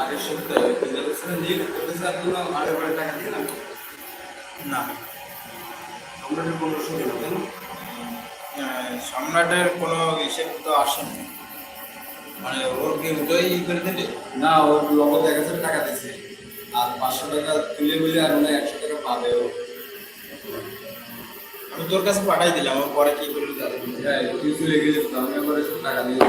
আগের সপ্তাহে দিয়ে করতেছে কোনো আড়ে বাড়ে টাকা দিয়ে না না আমরা পনেরোশো দিল কেন সম্রাটের কোনো হিসেব তো আসেনি। মানে ওর কি ওটাই ই করে দেবে? না, ওর লগত এক হাজার টাকা দিছে আর পাঁচশো টাকা তুলে মিলে আর মনে একশো টাকা পাবে ও তোর কাছে পাঠাই দিলাম পরে কি করবি তাহলে হ্যাঁ কিছু লেগে যেত আমি আবার টাকা দিয়ে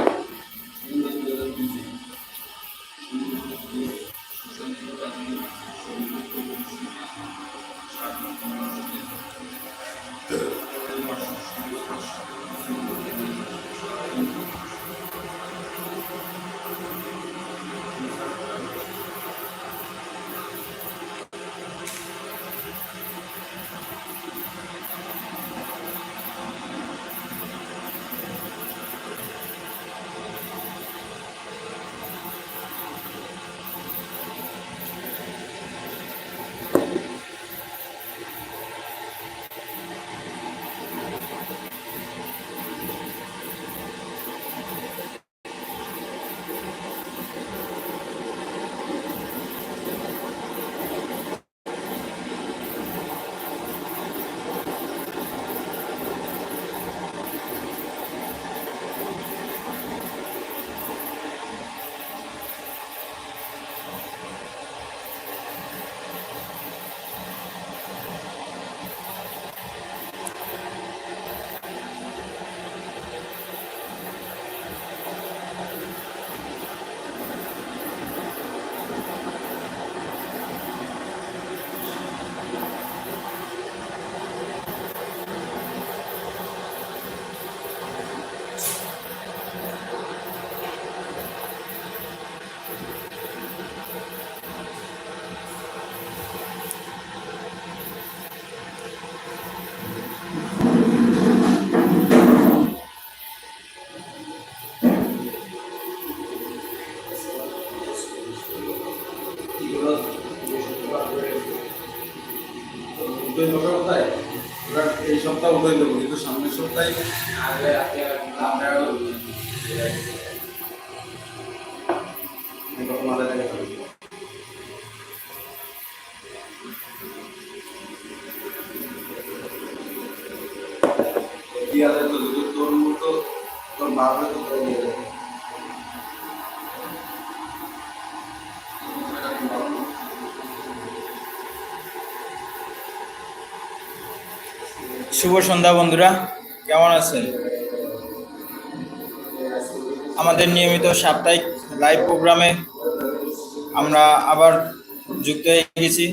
এই সপ্তাহ উঠে দেবো কিন্তু সামনের সপ্তাহে আমরা মাথায় থাকবে তো তোর মতো তোর তো শুভ সন্ধ্যা বন্ধুরা, কেমন আছেন? আমাদের নিয়মিত সাপ্তাহিক লাইভ প্রোগ্রামে আমরা আবার যুক্ত হয়ে গেছি।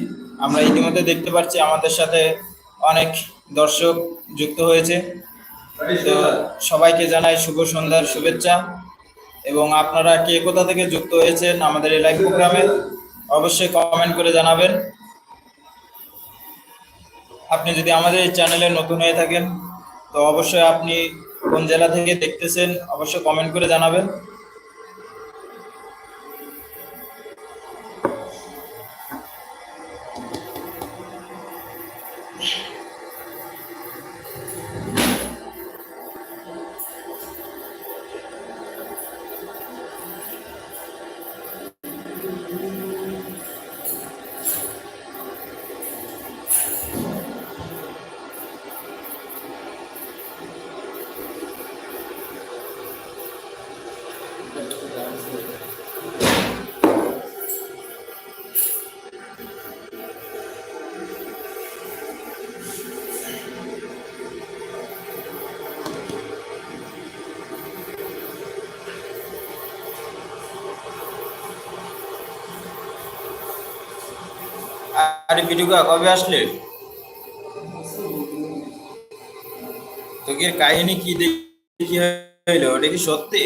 আমরা ইতিমধ্যে দেখতে পাচ্ছি আমাদের সাথে অনেক দর্শক যুক্ত হয়েছে। তো সবাইকে জানাই শুভ সন্ধ্যার শুভেচ্ছা। এবং আপনারা কে কোথা থেকে যুক্ত হয়েছেন আমাদের এই লাইভ প্রোগ্রামে অবশ্যই কমেন্ট করে জানাবেন। আপনি যদি আমাদের এই চ্যানেলে নতুন হয়ে থাকেন, তো অবশ্যই আপনি কোন জেলা থেকে দেখতেছেন, অবশ্যই কমেন্ট করে জানাবেন। আরে ভিডিওটা কবে আসলে? তোকে কাহিনী কি দেখি হইল? ওটা কি সত্যি?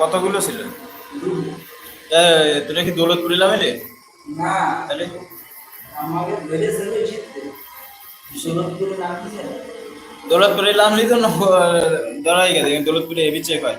কতগুলো ছিল? তোরা কি দৌলতপুর এলাম এলে না তাহলে? আমাকে বেড়েছে বেশি সুরতপুরে নাম দিছে দৌলতপুরে নামলি তো ধরাই গেছে দৌলতপুরে হেভি চেক হয়।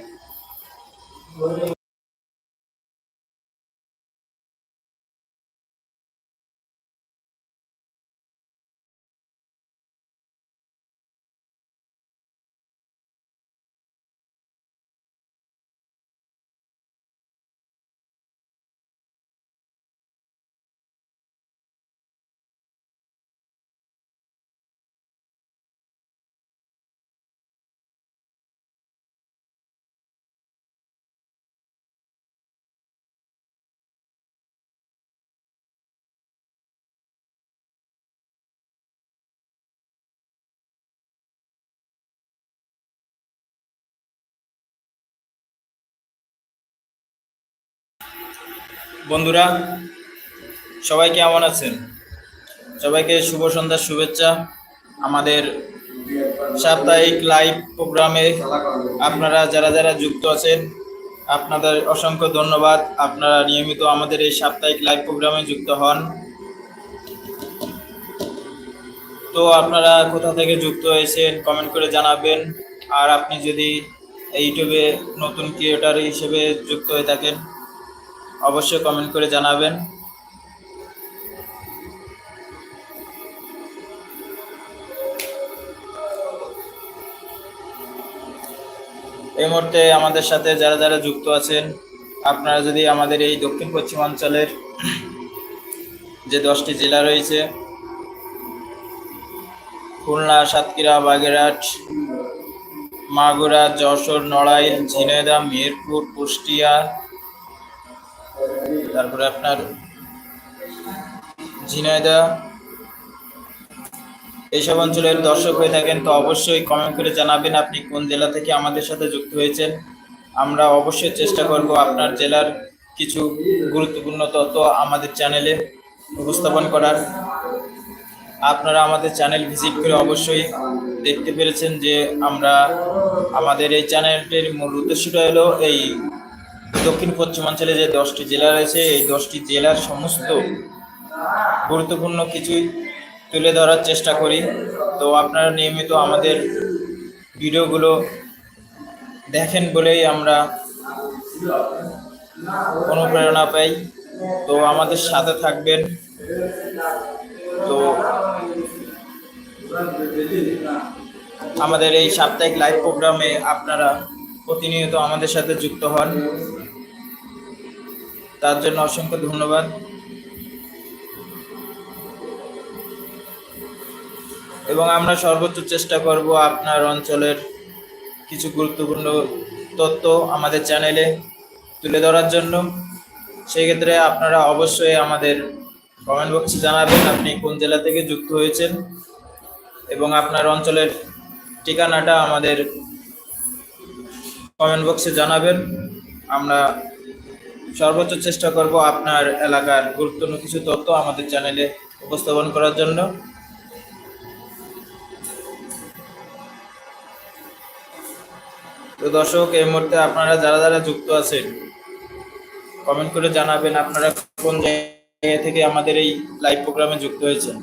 বন্ধুরা, সবাই কেমন আছেন? সবাইকে শুভ সন্ধ্যার শুভেচ্ছা। আমাদের সাপ্তাহিক লাইভ প্রোগ্রামে আপনারা যারা যারা যুক্ত আছেন, আপনাদের অসংখ্য ধন্যবাদ। আপনারা নিয়মিত আমাদের এই সাপ্তাহিক লাইভ প্রোগ্রামে যুক্ত হন। তো আপনারা কোথা থেকে যুক্ত হয়েছেন কমেন্ট করে জানাবেন। আর আপনি যদি ইউটিউবে নতুন ক্রিয়েটার হিসেবে যুক্ত হয়ে থাকেন অবশ্যই কমেন্ট করে জানাবেন। এই মুহূর্তে আমাদের সাথে যারা যারা যুক্ত আছেন, আপনারা যদি আমাদের এই দক্ষিণ পশ্চিমাঞ্চলের যে দশটি জেলা রয়েছে, খুলনা, সাতক্ষীরা, বাগেরহাট, মাগুরা, যশোর, নড়াইল, ঝিনাইদহ, মিরপুর, কুষ্টিয়া তারপরে আপনার ঝিনাইদহ। এইসব অঞ্চলের দর্শক হয়ে থাকেন, তো অবশ্যই কমেন্ট করে জানাবেন আপনি কোন জেলা থেকে আমাদের সাথে যুক্ত হয়েছেন। আমরা অবশ্যই চেষ্টা করব আপনার জেলার কিছু গুরুত্বপূর্ণ তথ্য আমাদের চ্যানেলে উপস্থাপন করার। আপনারা আমাদের চ্যানেল ভিজিট করে অবশ্যই দেখতে পেরেছেন যে আমরা আমাদের এই চ্যানেলটির মূল উদ্দেশ্যটা হলো এই দক্ষিণ পশ্চিমাঞ্চলে যে দশটি জেলা রয়েছে, এই দশটি জেলার সমস্ত গুরুত্বপূর্ণ কিছুই তুলে ধরার চেষ্টা করি। তো আপনারা নিয়মিত আমাদের ভিডিওগুলো দেখেন বলেই আমরা অনুপ্রেরণা পাই। তো আমাদের সাথে থাকবেন। তো আমাদের এই সাপ্তাহিক লাইভ প্রোগ্রামে আপনারা প্রতিনিয়ত আমাদের সাথে যুক্ত হন। তার জন্য অসংখ্য ধন্যবাদ। এবং আমরা সর্বোচ্চ চেষ্টা করব আপনার অঞ্চলের কিছু গুরুত্বপূর্ণ তথ্য আমাদের চ্যানেলে তুলে ধরার জন্য। সেই ক্ষেত্রে আপনারা অবশ্যই আমাদের কমেন্ট বক্সে জানাবেন আপনি কোন জেলা থেকে যুক্ত হয়েছেন এবং আপনার অঞ্চলের ঠিকানাটা আমাদের কমেন্ট বক্সে জানাবেন। আমরা সর্বোচ্চ চেষ্টা করব আপনার এলাকার গুরুত্বপূর্ণ কিছু তথ্য আমাদের চ্যানেলে উপস্থাপন করার জন্য। তো দর্শক, এই মুহূর্তে আপনারা যারা যারা যুক্ত আছেন কমেন্ট করে জানাবেন আপনারা কোন জায়গা থেকে আমাদের এই লাইভ প্রোগ্রামে যুক্ত হয়েছেন।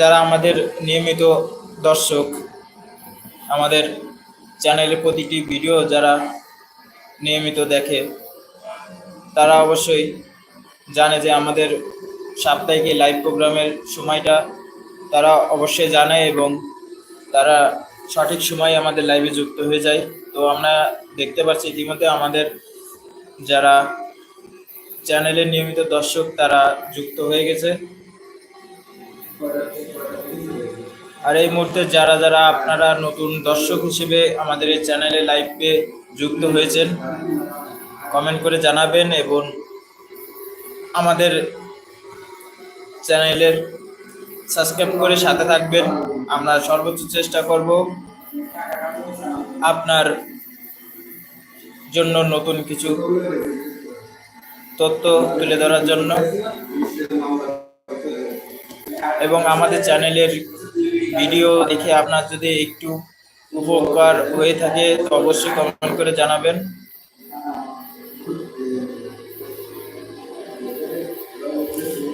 যারা আমাদের নিয়মিত দর্শক, আমাদের চ্যানেলের প্রতিটি ভিডিও যারা নিয়মিত দেখে, তারা অবশ্যই জানে যে আমাদের সাপ্তাহিক লাইভ প্রোগ্রামের সময়টা তারা অবশ্যই জানে এবং তারা সঠিক সময়ে আমাদের লাইভে যুক্ত হয়ে যায়। তো আমরা দেখতে পাচ্ছি ইতিমধ্যে আমাদের যারা চ্যানেলের নিয়মিত দর্শক তারা যুক্ত হয়ে গেছে। আর এই মুহূর্তে যারা যারা আপনারা নতুন দর্শক হিসেবে আমাদের এই চ্যানেলে লাইভে যুক্ত হয়েছেন কমেন্ট করে জানাবেন এবং আমাদের চ্যানেলের সাবস্ক্রাইব করে সাথে থাকবেন। আমরা সর্বোচ্চ চেষ্টা করব আপনার জন্য নতুন কিছু তথ্য তুলে ধরার জন্য। এবং আমাদের চ্যানেলের ভিডিও দেখে আপনার যদি একটু উপকার হয়ে থাকে, তো অবশ্যই কমেন্ট করে জানাবেন।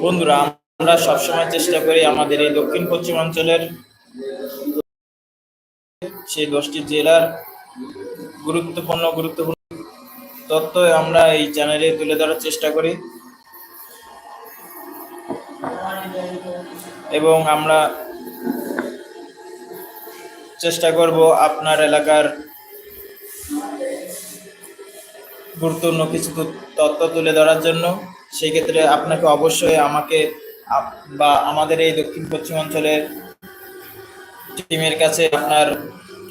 বন্ধুরা, আমরা সবসময় চেষ্টা করি আমাদের এই দক্ষিণ পশ্চিমাঞ্চলের সেই দশটি জেলার গুরুত্বপূর্ণ গুরুত্বপূর্ণ তথ্য আমরা এই চ্যানেলে তুলে ধরার চেষ্টা করি। এবং আমরা চেষ্টা করব আপনার এলাকার গুরুত্বপূর্ণ কিছু তথ্য- তুলে ধরার জন্য। সেই ক্ষেত্রে আপনাকে অবশ্যই আমাকে বা আমাদের এই দক্ষিণ পশ্চিম অঞ্চলের টিমের কাছে আপনার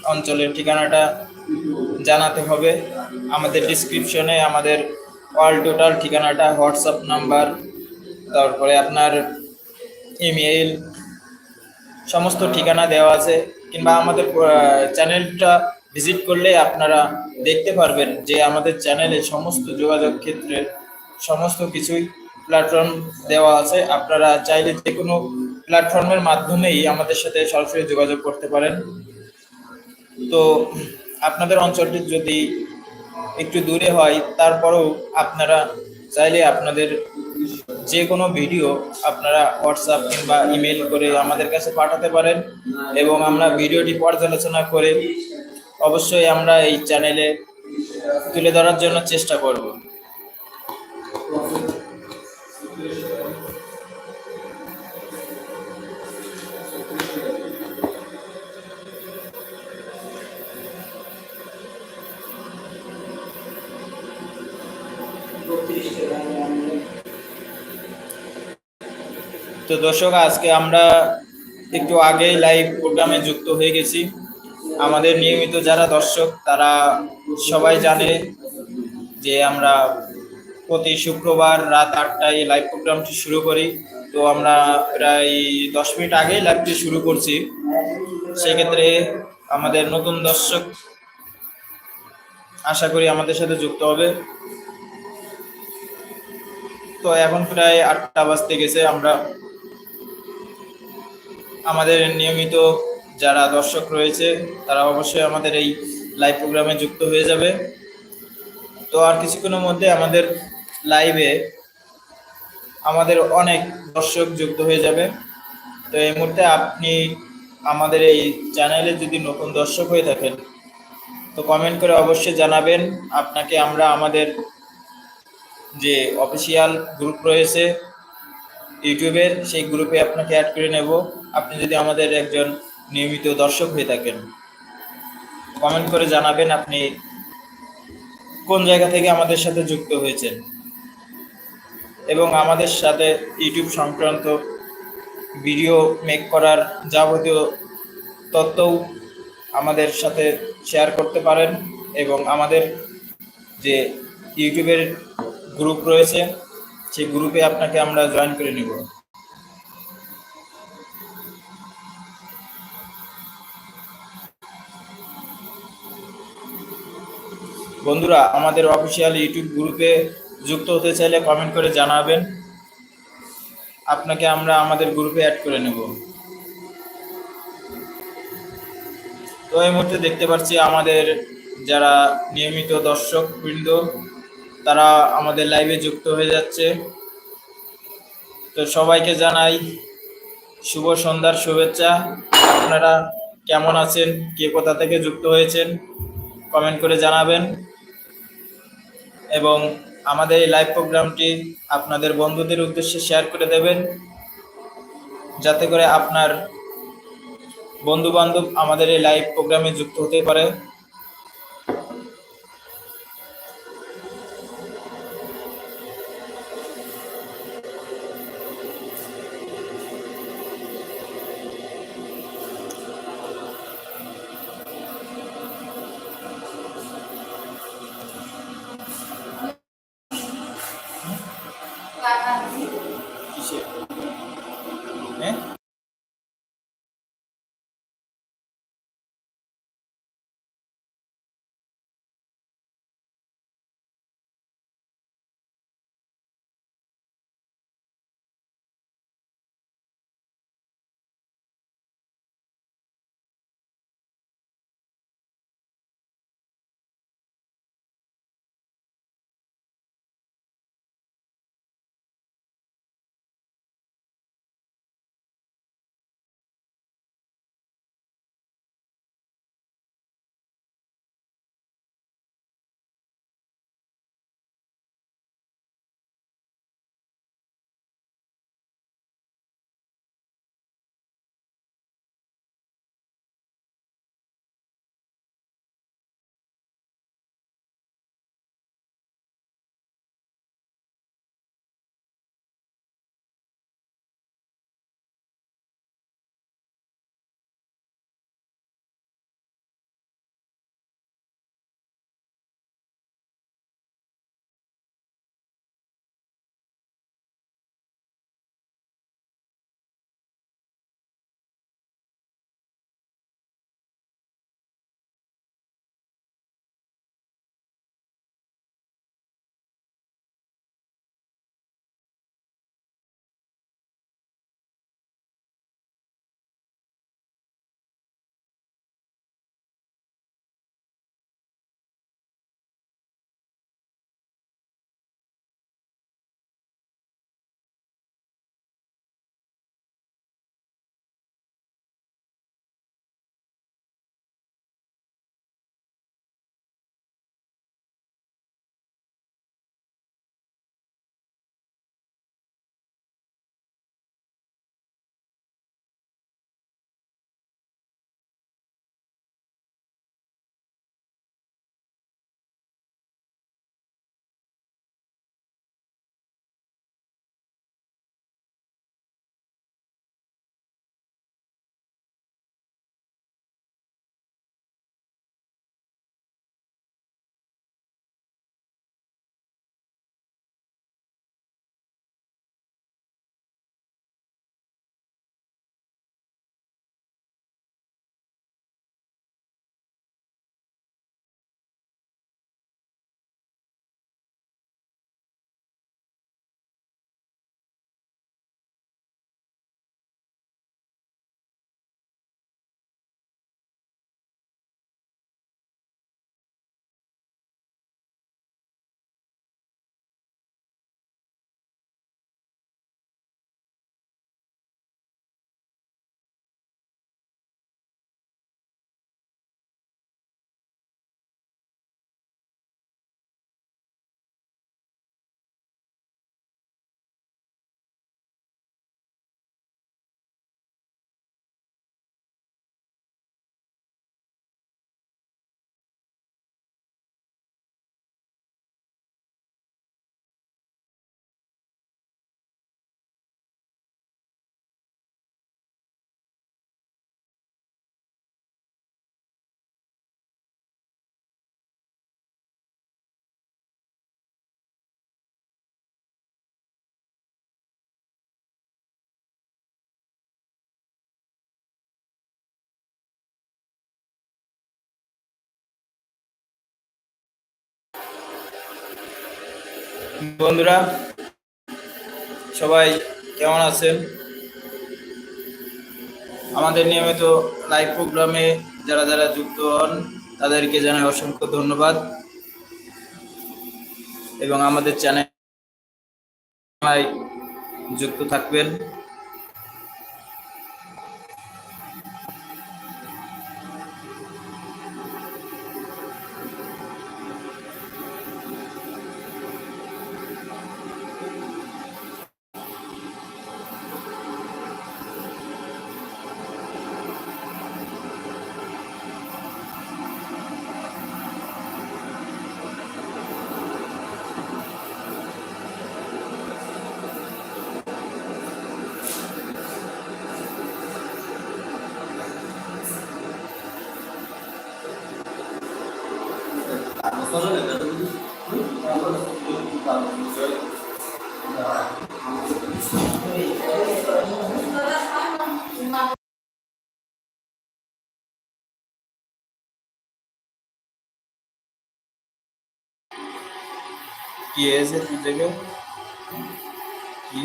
অঞ্চলের ঠিকানাটা জানাতে হবে। আমাদের ডিসক্রিপশনে আমাদের অল টোটাল ঠিকানাটা হোয়াটসঅ্যাপ নাম্বার তারপরে আপনার ইমেইল, সমস্ত ঠিকানা দেওয়া আছে, কিংবা আমাদের চ্যানেলটা ভিজিট করলে আপনারা দেখতে পারবেন যে আমাদের চ্যানেলে সমস্ত যোগাযোগ ক্ষেত্রে সমস্ত কিছুই প্ল্যাটফর্ম দেওয়া আছে। আপনারা চাইলে যে কোনো প্ল্যাটফর্মের মাধ্যমেই আমাদের সাথে সরাসরি যোগাযোগ করতে পারেন। তো আপনাদের অঞ্চলটি যদি একটু দূরে হয়, তারপরেও আপনারা চাইলে আপনাদের যে কোনো ভিডিও আপনারা হোয়াটসঅ্যাপ কিংবা ইমেল করে আমাদের কাছে পাঠাতে পারেন এবং আমরা ভিডিওটি পর্যালোচনা করে অবশ্যই আমরা এই চ্যানেলে তুলে ধরার জন্য চেষ্টা করব। তো দর্শক, আজকে আমরা একটু আগেই লাইভ প্রোগ্রামে যুক্ত হয়ে গেছি। আমাদের নিয়মিত যারা দর্শক, তারা সবাই জানে যে আমরা প্রতি শুক্রবার রাত আটটায় লাইভ প্রোগ্রামটি শুরু করি। তো আমরা প্রায় দশ মিনিট আগেই লাইভটি শুরু করছি। সেক্ষেত্রে আমাদের নতুন দর্শক আশা করি আমাদের সাথে যুক্ত হবে। তো এখন প্রায় আটটা বাজতে গেছে, আমরা আমাদের নিয়মিত যারা দর্শক রয়েছে, তারা অবশ্যই আমাদের এই লাইভ প্রোগ্রামে যুক্ত হয়ে যাবে। তো আর কিছুক্ষণের মধ্যে আমাদের লাইভে আমাদের অনেক দর্শক যুক্ত হয়ে যাবে। তো এই মুহূর্তে আপনি আমাদের এই চ্যানেলে যদি নতুন দর্শক হয়ে থাকেন, তো কমেন্ট করে অবশ্যই জানাবেন। আপনাকে আমরা আমাদের যে অফিসিয়াল গ্রুপ রয়েছে ইউটিউবের সেই গ্রুপে আপনাকে অ্যাড করে নেব। আপনি যদি আমাদের একজন নিয়মিত দর্শক হয়ে থাকেন কমেন্ট করে জানাবেন আপনি কোন জায়গা থেকে আমাদের সাথে যুক্ত হয়েছেন। এবং আমাদের সাথে ইউটিউব সংক্রান্ত ভিডিও মেক করার যাবতীয় তথ্যও আমাদের সাথে শেয়ার করতে পারেন এবং আমাদের যে ইউটিউবের গ্রুপ রয়েছে সেই গ্রুপে আপনাকে আমরা জয়েন করে নিব। বন্ধুরা, আমাদের অফিসিয়াল ইউটিউব গ্রুপে যুক্ত হতে চাইলে কমেন্ট করে জানাবেন। আপনাকে আমরা আমাদের গ্রুপে অ্যাড করে নেব। তো এই মুহূর্তে দেখতে পাচ্ছি আমাদের যারা নিয়মিত দর্শক বৃন্দ তারা আমাদের লাইভে যুক্ত হয়ে যাচ্ছে। তো সবাইকে জানাই শুভ সন্ধ্যার শুভেচ্ছা। আপনারা কেমন আছেন? কে কোথা থেকে যুক্ত হয়েছেন? কমেন্ট করে জানাবেন। এবং আমাদের এই লাইভ প্রোগ্রামটি আপনাদের বন্ধুদের উদ্দেশ্যে শেয়ার করে দেবেন। যাতে করে আপনার বন্ধু বান্ধব আমাদের এই লাইভ প্রোগ্রামে যুক্ত হতে পারে। বন্ধুরা, সবাই কেমন আছেন? আমাদের নিয়মিত লাইভ প্রোগ্রামে যারা যারা যুক্ত হন, তাদেরকে জানাই অসংখ্য ধন্যবাদ। এবং আমাদের চ্যানেল যুক্ত থাকবেন। কি হয়েছে তুই থেকে কি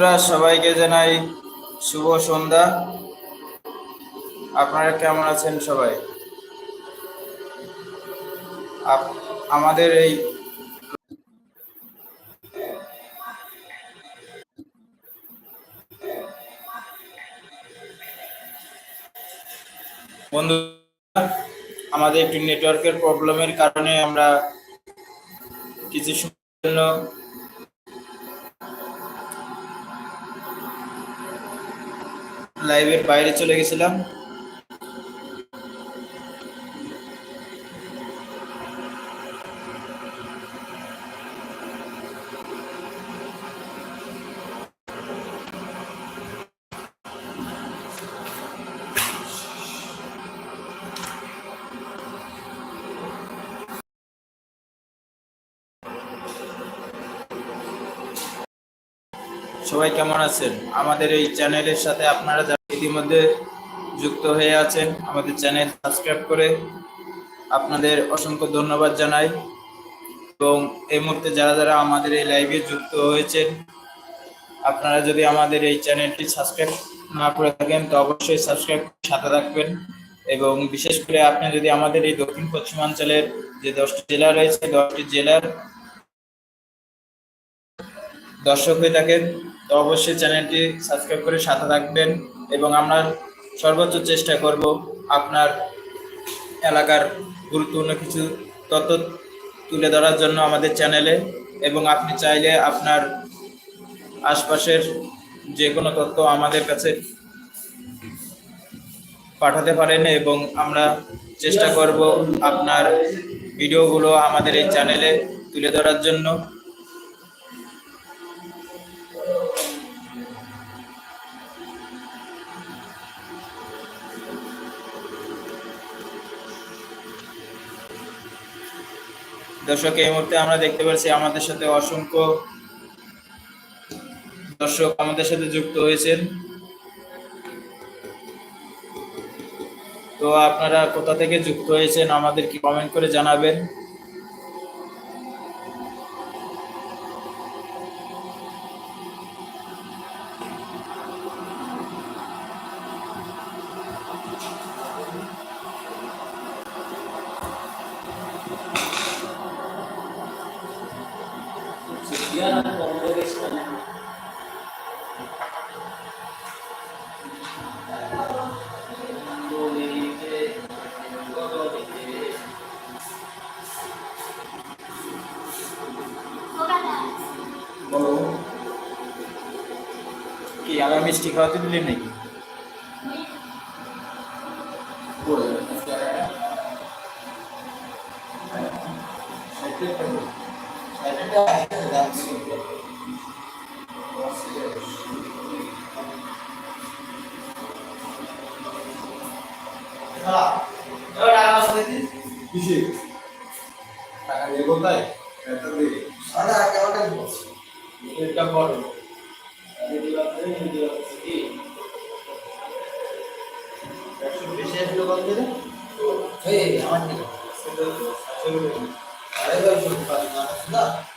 বন্ধুরা, সবাইকে জানাই শুভ সন্ধ্যা। আপনারা কেমন আছেন সবাই? আমাদের এই বন্ধু, আমাদের একটি নেটওয়ার্কের প্রবলেমের কারণে আমরা কিছু জন্য লাইভের বাইরে চলে গেছিলাম। সবাই কেমন আছেন? আমাদের এই চ্যানেলের সাথে আপনারা ইতিমধ্যে যুক্ত হয়ে আছেন। আমাদের চ্যানেল সাবস্ক্রাইব করে আপনাদের অসংখ্য ধন্যবাদ জানাই। এবং এই মুহূর্তে যারা যারা আমাদের এই লাইভে যুক্ত হয়েছেন, আপনারা যদি আমাদের এই চ্যানেলটি সাবস্ক্রাইব না করে থাকেন, তো অবশ্যই সাবস্ক্রাইব করে সাথে রাখবেন এবং বিশেষ করে আপনি যদি আমাদের এই দক্ষিণ পশ্চিমাঞ্চলের যে দশটি জেলা রয়েছে, দশটি জেলার দর্শক হয়ে থাকেন তো অবশ্যই চ্যানেলটি সাবস্ক্রাইব করে সাথে থাকবেন এবং আমরা সর্বোচ্চ চেষ্টা করব আপনার এলাকার গুরুত্বপূর্ণ কিছু তথ্য তুলে ধরার জন্য আমাদের চ্যানেলে। এবং আপনি চাইলে আপনার আশপাশের যে কোনো তথ্য আমাদের কাছে পাঠাতে পারেন এবং আমরা চেষ্টা করব আপনার ভিডিওগুলো আমাদের এই চ্যানেলে তুলে ধরার জন্য। দর্শক, এই মুহূর্তে আমরা দেখতে পাচ্ছি আমাদের সাথে অসংখ্য দর্শক আমাদের সাথে যুক্ত হয়েছেন। তো আপনারা কোথা থেকে যুক্ত হয়েছেন আমাদেরকে কমেন্ট করে জানাবেন? Na. কি আমার মিষ্টি খাওয়াতে দিলেন নাকি আমার